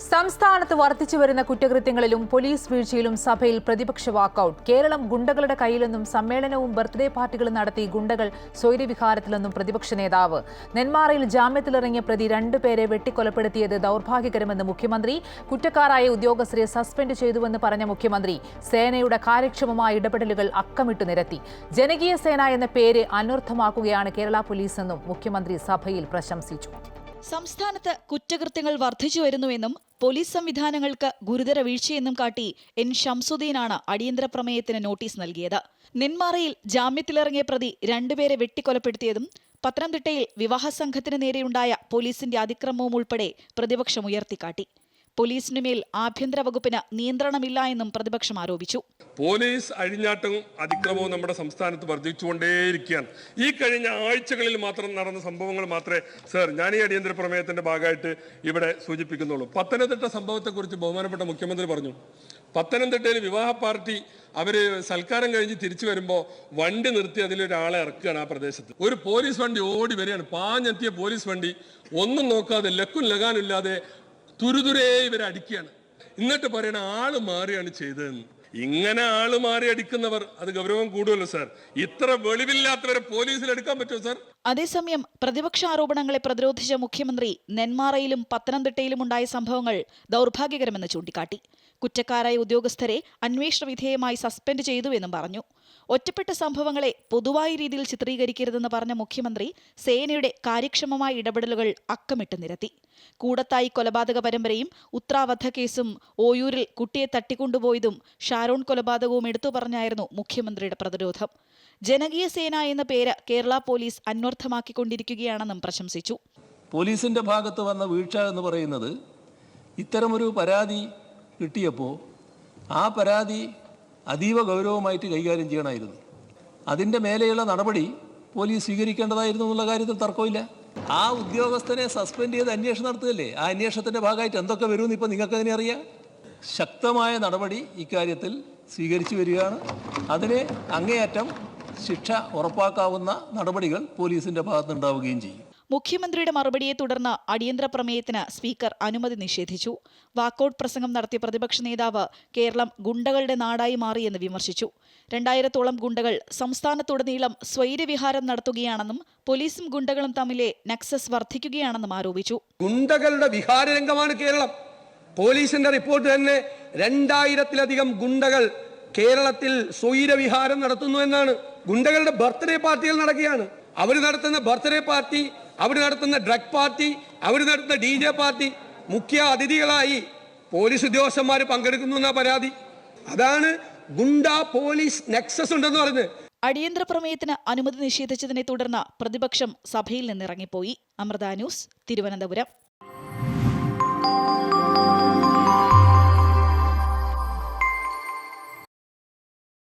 സംസ്ഥാനത്ത് വർദ്ധിച്ചു വരുന്ന കുറ്റകൃത്യങ്ങളിലും പോലീസ് വീഴ്ചയിലും സഭയിൽ പ്രതിപക്ഷ വാക്കൌട്ട്. കേരളം ഗുണ്ടകളുടെ കയ്യിലെന്നും സമ്മേളനവും ബർത്ത്ഡേ പാർട്ടികളും നടത്തി ഗുണ്ടകൾ സ്വൈര്യവിഹാരത്തിലെന്നും പ്രതിപക്ഷ നേതാവ്. നെന്മാറയിൽ ജാമ്യത്തിലിറങ്ങിയ പ്രതി രണ്ടുപേരെ വെട്ടിക്കൊലപ്പെടുത്തിയത് ദൗർഭാഗ്യകരമെന്ന് മുഖ്യമന്ത്രി. കുറ്റക്കാരായ ഉദ്യോഗസ്ഥരെ സസ്പെൻഡ് ചെയ്തുവെന്ന് പറഞ്ഞ മുഖ്യമന്ത്രി. സേനയുടെ കാര്യക്ഷമമായ ഇടപെടലുകൾ അക്കമിട്ടു നിരത്തി. ജനകീയ സേന എന്ന പേര് അനർത്ഥമാക്കുകയാണ് കേരള പോലീസെന്നും മുഖ്യമന്ത്രി സഭയിൽ പ്രശംസിച്ചു. സംസ്ഥാനത്ത് കുറ്റകൃത്യങ്ങൾ വർദ്ധിച്ചു വരുന്നുവെന്നും പോലീസ് സംവിധാനങ്ങൾക്ക് ഗുരുതര വീഴ്ചയെന്നും കാട്ടി എൻ ഷംസുദ്ദീനാണ് അടിയന്തര പ്രമേയത്തിന് നോട്ടീസ് നൽകിയത്. നെന്മാറയിൽ ജാമ്യത്തിലിറങ്ങിയ പ്രതി രണ്ടുപേരെ വെട്ടിക്കൊലപ്പെടുത്തിയതും പത്തനംതിട്ടയിൽ വിവാഹ സംഘത്തിന് നേരെയുണ്ടായ പോലീസിന്റെ അതിക്രമവും ഉൾപ്പെടെ പ്രതിപക്ഷം ഉയർത്തിക്കാട്ടി. പോലീസിനുമേൽ ആഭ്യന്തര വകുപ്പിന് നിയന്ത്രണമില്ല എന്നും പ്രതിപക്ഷം ആരോപിച്ചു. പോലീസ് അഴിഞ്ഞാട്ടവും അതിക്രമവും നമ്മുടെ സംസ്ഥാനത്ത് വർദ്ധിച്ചുകൊണ്ടേയിരിക്കുകയാണ്. ഈ കഴിഞ്ഞ ആഴ്ചകളിൽ മാത്രം നടന്ന സംഭവങ്ങൾ മാത്രമേ സർ ഞാൻ ഈ അടിയന്തര പ്രമേയത്തിന്റെ ഭാഗമായിട്ട് ഇവിടെ സൂചിപ്പിക്കുന്നുള്ളൂ. പത്തനംതിട്ട സംഭവത്തെക്കുറിച്ച് ബഹുമാനപ്പെട്ട മുഖ്യമന്ത്രി പറഞ്ഞു. പത്തനംതിട്ടയിൽ വിവാഹ പാർട്ടി അവർ സൽക്കാരം കഴിഞ്ഞ് തിരിച്ചു വരുമ്പോൾ വണ്ടി നിർത്തി അതിലൊരാളെ ഇറക്കുകയാണ് ആ പ്രദേശത്ത്. ഒരു പോലീസ് വണ്ടി ഓടി വരികയാണ്. പാഞ്ഞെത്തിയ പോലീസ് വണ്ടി ഒന്നും നോക്കാതെ ലക്കും ലഗാനും ഇല്ലാതെ തുരുതുരേ ഇവരെ അടിക്കുകയാണ് എന്നിട്ട് പറയണ ആൾ മാറിയാണ് ചെയ്തതെന്ന്. ഇങ്ങനെ ആൾ മാറി അടിക്കുന്നവർ അത് ഗൗരവം കൂടുമല്ലോ സാർ. ഇത്ര വെളിവില്ലാത്തവരെ പോലീസിൽ എടുക്കാൻ പറ്റുമോ സാർ? അതേസമയം പ്രതിപക്ഷ ആരോപണങ്ങളെ പ്രതിരോധിച്ച മുഖ്യമന്ത്രി നെന്മാറയിലും പത്തനംതിട്ടയിലും ഉണ്ടായ സംഭവങ്ങൾ ദൗർഭാഗ്യകരമെന്ന് ചൂണ്ടിക്കാട്ടി. കുറ്റക്കാരായ ഉദ്യോഗസ്ഥരെ അന്വേഷണ വിധേയമായി സസ്പെൻഡ് ചെയ്തുവെന്നും പറഞ്ഞു. ഒറ്റപ്പെട്ട സംഭവങ്ങളെ പൊതുവായ രീതിയിൽ ചിത്രീകരിക്കരുതെന്ന് പറഞ്ഞ മുഖ്യമന്ത്രി സേനയുടെ കാര്യക്ഷമമായ ഇടപെടലുകൾ അക്കമിട്ട് നിരത്തി. കൂടത്തായി കൊലപാതക പരമ്പരയും ഉത്രാവധ കേസും ഓയൂരിൽ കുട്ടിയെ തട്ടിക്കൊണ്ടുപോയതും ഷാരോൺ കൊലപാതകവും എടുത്തു പറഞ്ഞായിരുന്നു മുഖ്യമന്ത്രിയുടെ പ്രതിരോധം. ജനകീയ സേന എന്ന പേര് കേരള പോലീസ് അന്വർത്ഥമാക്കിക്കൊണ്ടിരിക്കുകയാണെന്നും പ്രശംസിച്ചു. പോലീസിന്റെ ഭാഗത്ത് വന്ന വീഴ്ച എന്ന് പറയുന്നത് ഇത്തരമൊരു പരാതി കിട്ടിയപ്പോൾ ആ പരാതി അതീവ ഗൗരവമായിട്ട് കൈകാര്യം ചെയ്യണമായിരുന്നു. അതിന്റെ മേലെയുള്ള നടപടി പോലീസ് സ്വീകരിക്കേണ്ടതായിരുന്നു എന്നുള്ള കാര്യത്തിൽ തർക്കമില്ല. ആ ഉദ്യോഗസ്ഥനെ സസ്പെൻഡ് ചെയ്ത് അന്വേഷണം നടത്തുകയല്ലേ? ആ അന്വേഷണത്തിന്റെ ഭാഗമായിട്ട് എന്തൊക്കെ വരുമെന്ന് ഇപ്പോൾ നിങ്ങൾക്ക് അതിനെ അറിയാം? ശക്തമായ നടപടി ഇക്കാര്യത്തിൽ സ്വീകരിച്ചു വരികയാണ്. അതിനെ അങ്ങേയറ്റം ശിക്ഷ ഉറപ്പാക്കാവുന്ന നടപടികൾ പോലീസിന്റെ ഭാഗത്തുണ്ടാവുകയും ചെയ്യും. മുഖ്യമന്ത്രിയുടെ മറുപടിയെ തുടർന്ന് അടിയന്തര പ്രമേയത്തിന് സ്പീക്കർ അനുമതി നിഷേധിച്ചു. വാക്കൌട്ട് പ്രസംഗം നടത്തിയ പ്രതിപക്ഷ നേതാവ് കേരളം ഗുണ്ടകളുടെ നാടായി മാറിയെന്ന് വിമർശിച്ചു. രണ്ടായിരത്തോളം ഗുണ്ടകൾ സംസ്ഥാനത്തുടനീളം സ്വൈര്യവിഹാരം നടത്തുകയാണെന്നും പോലീസും ഗുണ്ടകളും തമ്മിലെ നക്സസ് വർദ്ധിക്കുകയാണെന്നും ആരോപിച്ചു. ഗുണ്ടകളുടെ വിഹാരരംഗമാണ് കേരളം. പോലീസിന്റെ റിപ്പോർട്ട് തന്നെ രണ്ടായിരത്തിലധികം ഗുണ്ടകൾ കേരളത്തിൽ സ്വൈരവിഹാരം നടത്തുന്നു എന്നാണ്. ഗുണ്ടകളുടെ ബർത്ത്ഡേ പാർട്ടികൾ നടക്കുകയാണ്. അവർ നടത്തുന്ന ബർത്ത്ഡേ പാർട്ടി അവർ നടത്തുന്ന ഡ്രഗ് പാർട്ടി അവർ നടത്തുന്ന ഡി ജെ പാർട്ടി മുഖ്യ അതിഥികളായി പോലീസ് ഉദ്യോഗസ്ഥന്മാർ പങ്കെടുക്കുന്നു എന്ന പരാതി. അതാണ് ഗുണ്ട പോലീസ് നെക്സസ് ഉണ്ടെന്ന് പറഞ്ഞ്. അടിയന്തര പ്രമേയത്തിന് അനുമതി നിഷേധിച്ചതിനെ തുടർന്ന് പ്രതിപക്ഷം സഭയിൽ നിന്നിറങ്ങിപ്പോയി. അമൃത ന്യൂസ് തിരുവനന്തപുരം.